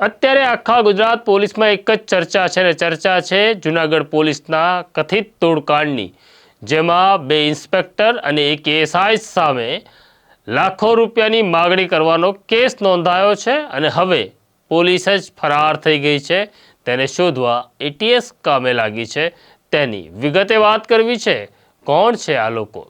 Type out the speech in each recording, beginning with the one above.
અત્યારે આખા ગુજરાત પોલીસમાં એક જ ચર્ચા છે ને ચર્ચા છે જુનાગઢ પોલીસના કથિત તોડકાંડની, જેમાં બે ઇન્સ્પેક્ટર અને એક એસઆઈ સામે લાખો રૂપિયાની માગણી કરવાનો કેસ નોંધાયો છે અને હવે પોલીસ જ ફરાર થઈ ગઈ છે. તેને શોધવા એટીએસ કામે લાગી છે. તેની વિગતે વાત કરવી છે. કોણ છે આ લોકો?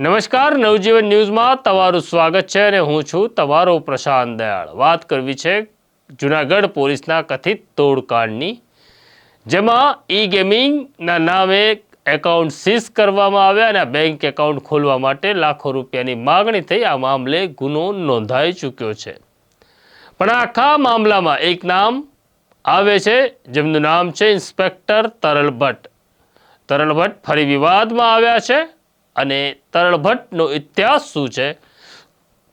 નમસ્કાર, નવજીવન ન્યૂઝમાં તમારું સ્વાગત છે અને હું છું તમારો પ્રશાંત દયાળ. વાત કરવી છે જુનાગઢ પોલીસના કથિત તોડકાંડની જેમાં ઈ ગેમિંગના નામે એકાઉન્ટ સીઝ કરવામાં આવ્યા અને બેંક એકાઉન્ટ ખોલવા માટે લાખો રૂપિયાની માગણી થઈ. આ મામલે ગુનો નોંધાઈ ચૂક્યો છે. પણ આખા મામલામાં એક નામ આવે છે, જેમનું નામ છે ઇન્સ્પેક્ટર તરલ ભટ્ટ. તરલ ભટ્ટ ફરી વિવાદમાં આવ્યા છે અને તરલ ભટ્ટનો ઇતિહાસ શું છે?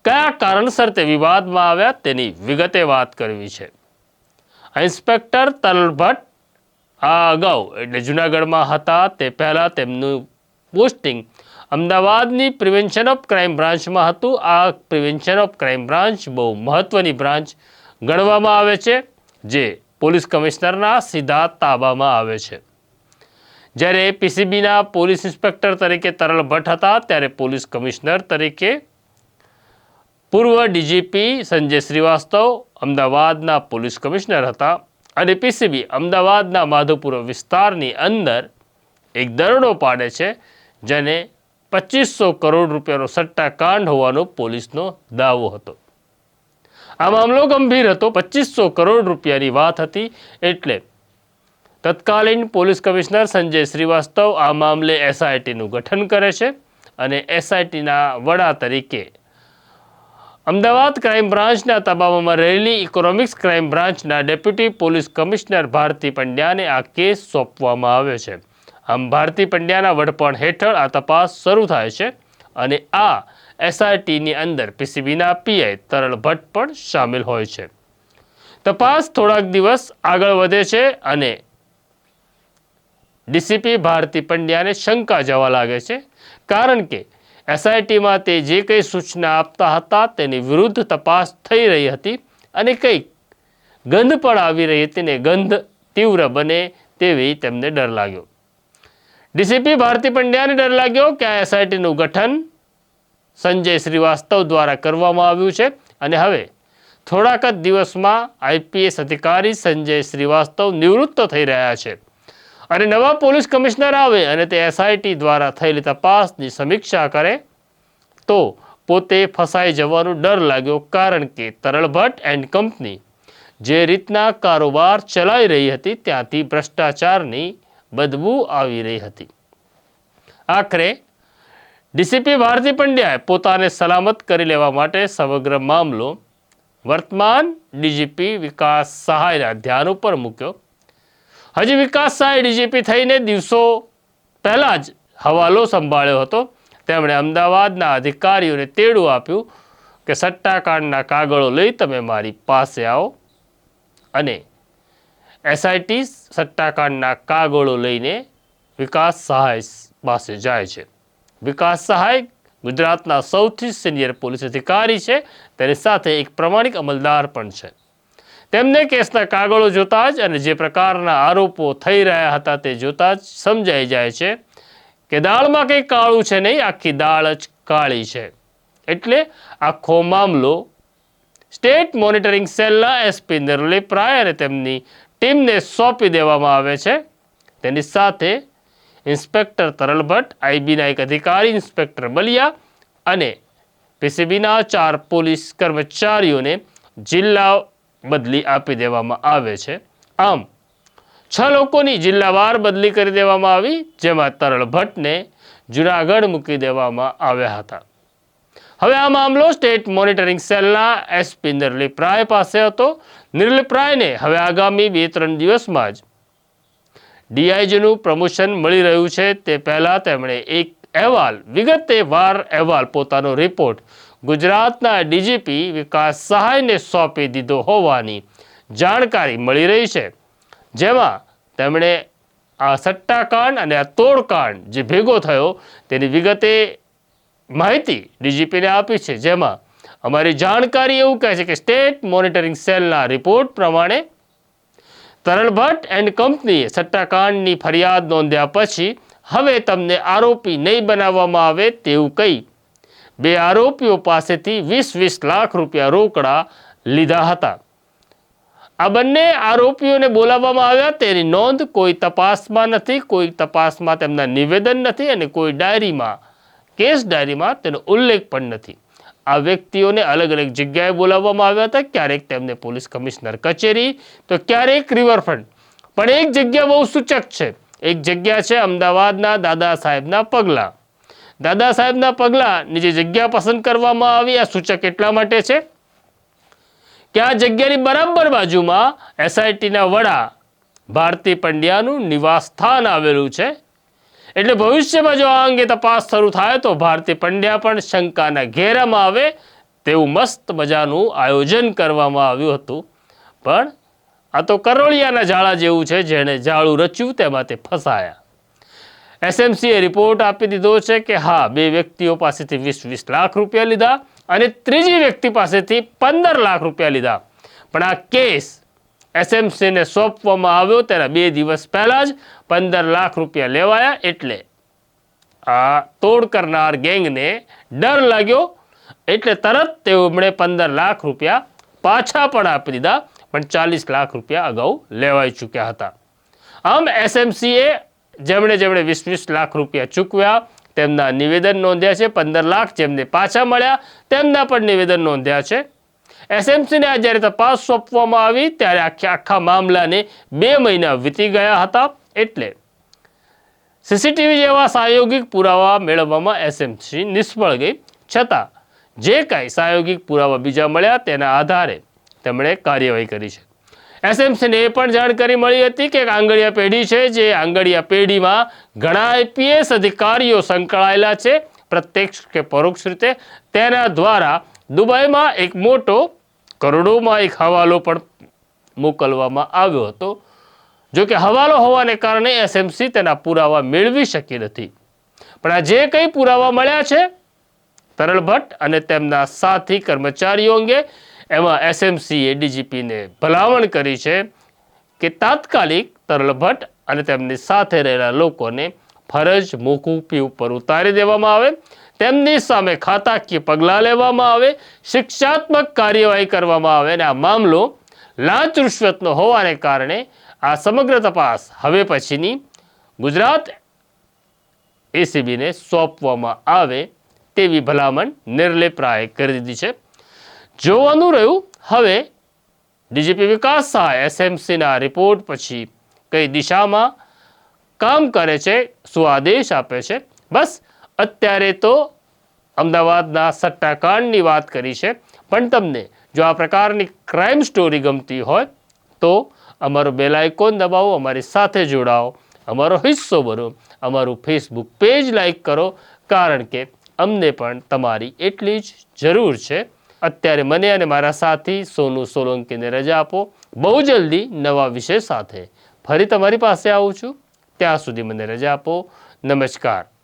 કયા કારણસર તે વિવાદમાં આવ્યા તેની વિગતે વાત કરવી છે. ઇન્સ્પેક્ટર તરલ ભટ્ટ આ અગાઉ એટલે જુનાગઢમાં હતા. તે પહેલાં તેમનું પોસ્ટિંગ અમદાવાદની પ્રિવેન્શન ઓફ ક્રાઇમ બ્રાન્ચમાં હતું. આ પ્રિવેન્શન ઓફ ક્રાઇમ બ્રાન્ચ બહુ મહત્ત્વની બ્રાન્ચ ગણવામાં આવે છે, જે પોલીસ કમિશનરના સીધા તાબામાં આવે છે. જ્યારે પીસીબીના પોલીસ ઇન્સ્પેક્ટર તરીકે તરલ ભટ્ટ હતા, ત્યારે પોલીસ કમિશનર તરીકે પૂર્વ ડીજીપી સંજય શ્રીવાસ્તવ અમદાવાદના પોલીસ કમિશનર હતા અને પીસીબી અમદાવાદના માધુપુર વિસ્તારની અંદર એક દરોડો પાડે છે, જેને પચીસો કરોડ રૂપિયાનો સટ્ટાકાંડ હોવાનો પોલીસનો દાવો હતો. આ મામલો ગંભીર હતો, પચીસો કરોડ રૂપિયાની વાત હતી એટલે તત્કાલીન પોલીસ કમિશનર સંજય શ્રીવાસ્તવ આ મામલે એસઆઈટીનું ગઠન કરે છે અને એસઆઈટીના વડા તરીકે અમદાવાદ ક્રાઇમ બ્રાન્ચના તબાબમાં રહેલી ઇકોનોમિક્સ ક્રાઇમ બ્રાન્ચના ડેપ્યુટી પોલીસ કમિશનર ભારતી પંડ્યાને આ કેસ સોંપવામાં આવ્યો છે. આમ ભારતી પંડ્યાના વડપણ હેઠળ આ તપાસ શરૂ થાય છે અને આ એસઆઈટીની અંદર પીસીબીના પીઆઈ તરલ ભટ્ટ પણ સામેલ હોય છે. તપાસ થોડાક દિવસ આગળ વધે છે અને ડીસીપી ભારતી પંડ્યાને શંકા જવા લાગે છે. કારણ કે એસઆઈટીમાં તે જે કંઈ સૂચના આપતા હતા તેની વિરુદ્ધ તપાસ થઈ રહી હતી અને કંઈક ગંધ પણ આવી રહી હતી ને ગંધ તીવ્ર બને તેવી તેમને ડર લાગ્યો. ડીસીપી ભારતી પંડ્યાને ડર લાગ્યો કે આ એસઆઈટીનું ગઠન સંજય શ્રીવાસ્તવ દ્વારા કરવામાં આવ્યું છે અને હવે થોડાક જ દિવસમાં આઈપીએસ અધિકારી સંજય શ્રીવાસ્તવ નિવૃત્ત થઈ રહ્યા છે. અને નવા પોલીસ કમિશનર આવે અને તે એસઆઈટી દ્વારા થયેલી તપાસની સમીક્ષા કરે, તો પોતે ફસાઈ જવાનો ડર લાગ્યો કારણ કે તરલ ભટ્ટ એન્ડ કંપની જે રીતના કારોબાર ચલાવી રહી હતી ત્યાંથી ભ્રષ્ટાચારની બદબુ આવી રહી હતી. આખરે, ડીસીપી ભારતી પંડ્યાએ પોતાને સલામત કરી લેવા માટે સમગ્ર મામલો વર્તમાન ડીજીપી વિકાસ સહાયના ધ્યાન ઉપર મૂક્યો. હજી વિકાસ સહાય ડીજીપી થઈને દિવસો પહેલાં જ હવાલો સંભાળ્યો હતો. તેમણે અમદાવાદના અધિકારીઓને તેડું આપ્યું કે સટ્ટાકાંડના કાગળો લઈ તમે મારી પાસે આવો અને એસઆઈટી સટ્ટાકાંડના કાગળો લઈને વિકાસ સહાય પાસે જાય છે. વિકાસ સહાય ગુજરાતના સૌથી સિનિયર પોલીસ અધિકારી છે. તેની સાથે એક પ્રમાણિક અમલદાર પણ છે. તેમને કેસના કાગળો જોતા જ અને જે પ્રકારના આરોપો થઈ રહ્યા હતા તે જોતા જ સમજાઈ જાય છે કે દાળમાં કંઈ કાળું છે નહીં, આખી દાળ જ કાળી છે. એટલે આખો મામલો સ્ટેટ મોનિટરિંગ સેલના એસપી નિર્લિપ પ્રાય અને તેમની ટીમને સોંપી દેવામાં આવે છે. તેની સાથે ઇન્સ્પેક્ટર તરલ ભટ્ટ આઈબીના એક અધિકારી ઇન્સ્પેક્ટર બલિયા અને પીસીબીના ચાર પોલીસ કર્મચારીઓને જિલ્લા બદલી આપી દેવામાં આવે છે. આમ, છ લોકોની જિલ્લાવાર બદલી કરી દેવામાં આવી, જેમાં તરળ ભટ્ટને જુનાગઢ મૂકી દેવામાં આવ્યા હતા. હવે આ મામલો સ્ટેટ મોનિટરિંગ સેલના એસપી નિર્લી પ્રાય પાસે હતો. નિર્લી પ્રાયને હવે આગામી બે ત્રણ દિવસમાં જ ડીઆઈજીનું પ્રમોશન મળી રહ્યું છે. તે પહેલાં તેમણે એક અહેવાલ વિગતે વાર અહેવાલ પોતાનો રિપોર્ટ ગુજરાતના ડીજીપી વિકાસ સહાયને સોંપી દીધો હોવાની જાણકારી મળી રહી છે. જેમાં તેમણે આ સટ્ટાકાંડ અને આ તોડકાંડ જે ભેગો થયો તેની વિગતે માહિતી ડીજીપીને આપી છે. જેમાં અમારી જાણકારી એવું કહે છે કે સ્ટેટ મોનિટરિંગ સેલના રિપોર્ટ પ્રમાણે તરલ ભટ્ટ એન્ડ કંપનીએ સટ્ટાકાંડની ફરિયાદ નોંધ્યા પછી હવે તમને આરોપી નહીં બનાવવામાં આવે તેવું કહી બે આરોપીઓ પાસેથી વીસ વીસ લાખ રૂપિયા રોકડા લીધા હતા. આ બંને આરોપીઓને બોલાવવામાં આવ્યા. તેની નોંધ કોઈ તપાસમાં નથી, કોઈ તપાસમાં તેમના નિવેદન નથી અને કોઈ ડાયરીમાં, કેસ ડાયરીમાં તેનો ઉલ્લેખ પણ નથી. આ વ્યક્તિઓને અલગ અલગ જગ્યાએ બોલાવવામાં આવ્યા હતા. ક્યારેક તેમને પોલીસ કમિશનર કચેરી, તો ક્યારેક રિવરફ્રન્ટ. પણ એક જગ્યા બહુ સૂચક છે. એક જગ્યા છે અમદાવાદના દાદા સાહેબના પગલા. દાદા સાહેબના પગલાં જે જગ્યા પસંદ કરવામાં આવી. આ સૂચક એટલા માટે છે કે આ જગ્યાની બરાબર બાજુમાં એસઆઈટીના વડા ભારતી પંડ્યાનું નિવાસ સ્થાન આવેલું છે. એટલે ભવિષ્યમાં જો આ અંગે તપાસ શરૂ થાય તો ભારતી પંડ્યા પણ શંકાના ઘેરામાં આવે તેવું મસ્ત મજાનું આયોજન કરવામાં આવ્યું હતું. પણ આ તો કરોળિયાના જાળા જેવું છે જેણે જાળું રચ્યું તેમાં તે ફસાયા. એસએમસીએ રિપોર્ટ આપી દીધો છે કે હા, બે વ્યક્તિઓ પાસેથી વીસ વીસ લાખ રૂપિયા લીધા અને ત્રીજી વ્યક્તિ પાસેથી પંદર લાખ રૂપિયા લીધા. પણ આ કેસ એસએમસીને સોંપવામાં આવ્યો તેના બે દિવસ પહેલાં જ પંદર લાખ રૂપિયા લેવાયા એટલે આ તોડ કરનાર ગેંગને ડર લાગ્યો એટલે તરત તેમણે પંદર લાખ રૂપિયા પાછા પણ આપી દીધા, પણ ચાલીસ લાખ રૂપિયા અગાઉ લેવાઈ ચૂક્યા હતા. આમ એસએમસીએ જેમણે જેમણે વીસ વીસ લાખ રૂપિયા ચૂકવ્યા, તેમના નિવેદન નોંધ્યા છે, પંદર લાખ જેમને પાછા મળ્યા, તેમના પણ નિવેદન નોંધ્યા છે. એસએમસીને આ જ્યારે તપાસ સોંપવામાં આવી, ત્યારે આખા આખા મામલાને બે મહિના વીતી ગયા હતા, એટલે સીસીટીવી જેવા સાયોગિક પુરાવા મેળવવામાં એસએમસી નિષ્ફળ ગઈ. છતાં, જે કાંઈ સાયોગિક પુરાવા બીજા મળ્યા, તેના આધારે તેમણે કાર્યવાહી કરી છે. એસએમસીને એ પણ જાણકારી મળી હતી કે આંગળીયા પેઢી છે, જે આંગળીયા પેઢીમાં ઘણા આઈપીએસ અધિકારીઓ સંકળાયેલા છે. પ્રત્યક્ષ કે પરોક્ષ રીતે તેના દ્વારા દુબઈમાં એક મોટો કરોડોમાં એક હવાલો પણ મોકલવામાં આવ્યો હતો. જો કે હવાલો હોવાને કારણે એસએમસી તેના પુરાવા મેળવી શકી નથી. પણ આ જે કંઈ પુરાવા મળ્યા છે તરલ ભટ્ટ અને તેમના સાથી કર્મચારીઓ અંગે એમાં એસએમસીએ ડીજીપીને ભલામણ કરી છે કે તાત્કાલિક તરલ ભટ્ટ અને તેમની સાથે રહેલા લોકોને ફરજ મોકૂફી ઉપર ઉતારી દેવામાં આવે, તેમની સામે ખાતાકીય પગલાં લેવામાં આવે, શિક્ષાત્મક કાર્યવાહી કરવામાં આવે અને આ મામલો લાંચ રૂશ્વતનો હોવાને કારણે આ સમગ્ર તપાસ હવે પછીની ગુજરાત એસીબીને સોંપવામાં આવે તેવી ભલામણ નિર્લેપરાએ કરી દીધી છે. જોવાનું રહ્યું? હવે ડીજીપી વિકાસ સહાય એસએમસીના રિપોર્ટ પછી કઈ દિશામાં કામ કરે છે, શું આદેશ આપે છે? બસ, અત્યારે તો અમદાવાદના સટ્ટાકાંડની વાત કરી છે. પણ તમને જો આ પ્રકારની ક્રાઇમ સ્ટોરી ગમતી હોય, તો અમારો બેલ આઇકોન દબાવો, અમારી સાથે જોડાઓ. અમારો હિસ્સો બનો. અમારું ફેસબુક પેજ લાઇક કરો, કારણ કે અમને પણ તમારી એટલી જ જરૂર છે. અત્યારે મને અને મારા સાથી સોનુ સોલંકીને રજા આપો. બહુ જલ્દી નવા વિષય સાથે ફરી તમારી પાસે આવું છું. ત્યાં સુધી મને રજા આપો. નમસ્કાર.